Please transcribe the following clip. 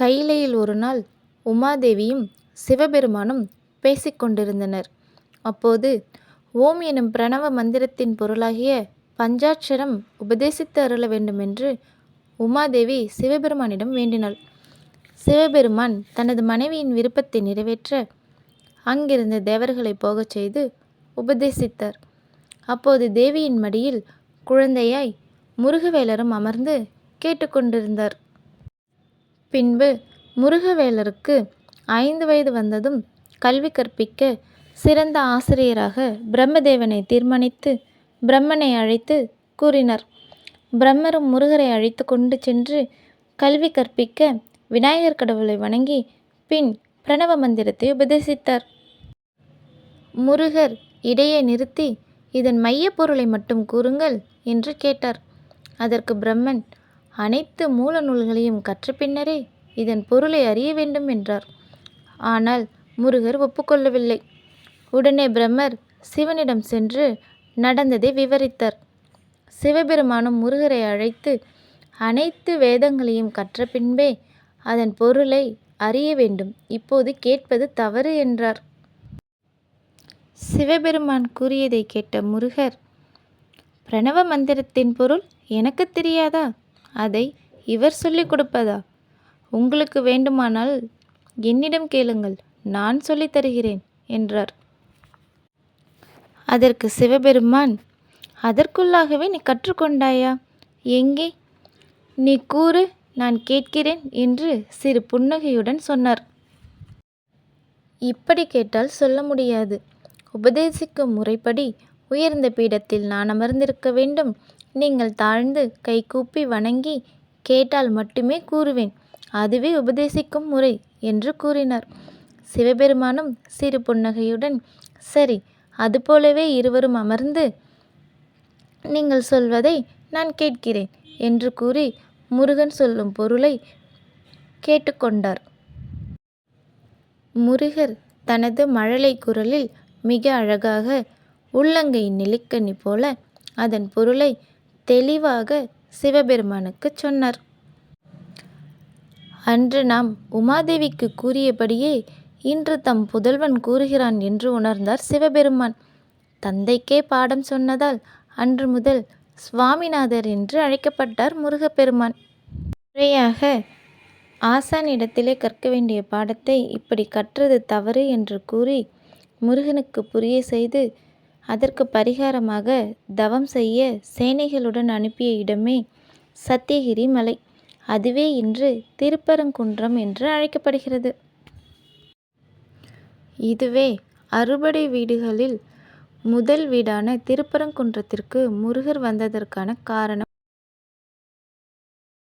கைலையில் ஒரு நாள் உமாதேவியும் சிவபெருமானும் பேசிக் கொண்டிருந்தனர். அப்போது ஓம் எனும் பிரணவ மந்திரத்தின் பொருளாகிய பஞ்சாட்சரம் உபதேசித்து அருள வேண்டுமென்று உமாதேவி சிவபெருமானிடம் வேண்டினாள். சிவபெருமான் தனது மனைவியின் விருப்பத்தை நிறைவேற்ற அங்கிருந்த தேவர்களைப் போகச் செய்து உபதேசித்தார். அப்போது தேவியின் மடியில் குழந்தையாய் முருகவேலரும் அமர்ந்து கேட்டுக்கொண்டிருந்தார் பின்பு முருகவேலருக்கு ஐந்து வயது வந்ததும் கல்வி கற்பிக்க சிறந்த ஆசிரியராக பிரம்மதேவனை தீர்மானித்து பிரம்மனை அழைத்து கூறினார். பிரம்மரும் முருகரை அழைத்து கொண்டு சென்று கல்வி கற்பிக்க விநாயகர் கடவுளை வணங்கி பின் பிரணவ மந்திரத்தை உபதேசித்தார். முருகர் இடையே நிறுத்தி இதன் மையப் பொருளை மட்டும் கூறுங்கள் என்று கேட்டார். அதற்கு பிரம்மன் அனைத்து மூல நூல்களையும் கற்ற பின்னரே இதன் பொருளை அறிய வேண்டும் என்றார். ஆனால் முருகர் ஒப்புக்கொள்ளவில்லை. உடனே பிரம்மர் சிவனிடம் சென்று நடந்ததை விவரித்தார். சிவபெருமானும் முருகரை அழைத்து அனைத்து வேதங்களையும் கற்ற பின்பே அதன் பொருளை அறிய வேண்டும் இப்போது கேட்பது தவறு என்றார். சிவபெருமான் கூறியதைக் கேட்ட முருகர் பிரணவ மந்திரத்தின் பொருள் எனக்குத் தெரியாதா? அதை இவர் சொல்லிக் கொடுப்பதா? உங்களுக்கு வேண்டுமானால் என்னிடம் கேளுங்கள் நான் சொல்லித் தருகிறேன் என்றார். அதற்கு சிவபெருமான் அதற்குள்ளாகவே நீ கற்றுக்கொண்டாயா எங்கே? நீ கூறு நான் கேட்கிறேன் என்று சிறு புன்னகையுடன் சொன்னார். இப்படி கேட்டால் சொல்ல முடியாது. உபதேசிக்கும் முறைப்படி உயர்ந்த பீடத்தில் நான் அமர்ந்திருக்க வேண்டும். நீங்கள் தாழ்ந்து கைகூப்பி வணங்கி கேட்டால் மட்டுமே கூறுவேன். அதுவே உபதேசிக்கும் முறை என்று கூறினார். சிவபெருமானும் சிறு புன்னகையுடன் சரி அதுபோலவே இருவரும் அமர்ந்து நீங்கள் சொல்வதை நான் கேட்கிறேன் என்று கூறி முருகன் சொல்லும் பொருளை கேட்டுக்கொண்டார் முருகர் தனது மழலை குரலில் மிக அழகாக உள்ளங்கை நெல்லிக்கனி போல அதன் பொருளை தெளிவாக சிவபெருமானுக்குச் சொன்னார். அன்று நாம் உமாதேவிக்கு கூறியபடியே இன்று தம் புதல்வன் கூறுகிறான் என்று உணர்ந்தார் சிவபெருமான். தந்தைக்கே பாடம் சொன்னதால் அன்று முதல் சுவாமிநாதர் என்று அழைக்கப்பட்டார் முருகப்பெருமான். முறையாக ஆசானிடத்திலே கற்க வேண்டிய பாடத்தை இப்படி கற்றது தவறு என்று கூறி முருகனுக்கு புரியச் செய்து அதற்குப் பரிகாரமாக தவம் செய்ய சேனைகளுடன் அனுப்பிய இடமே சத்தியகிரி மலை. அதுவே இன்று திருப்பரங்குன்றம் என்று அழைக்கப்படுகிறது. இதுவே அறுபடை வீடுகளில் முதல் வீடான திருப்பரங்குன்றத்திற்கு முருகர் வந்ததற்கான காரணம்.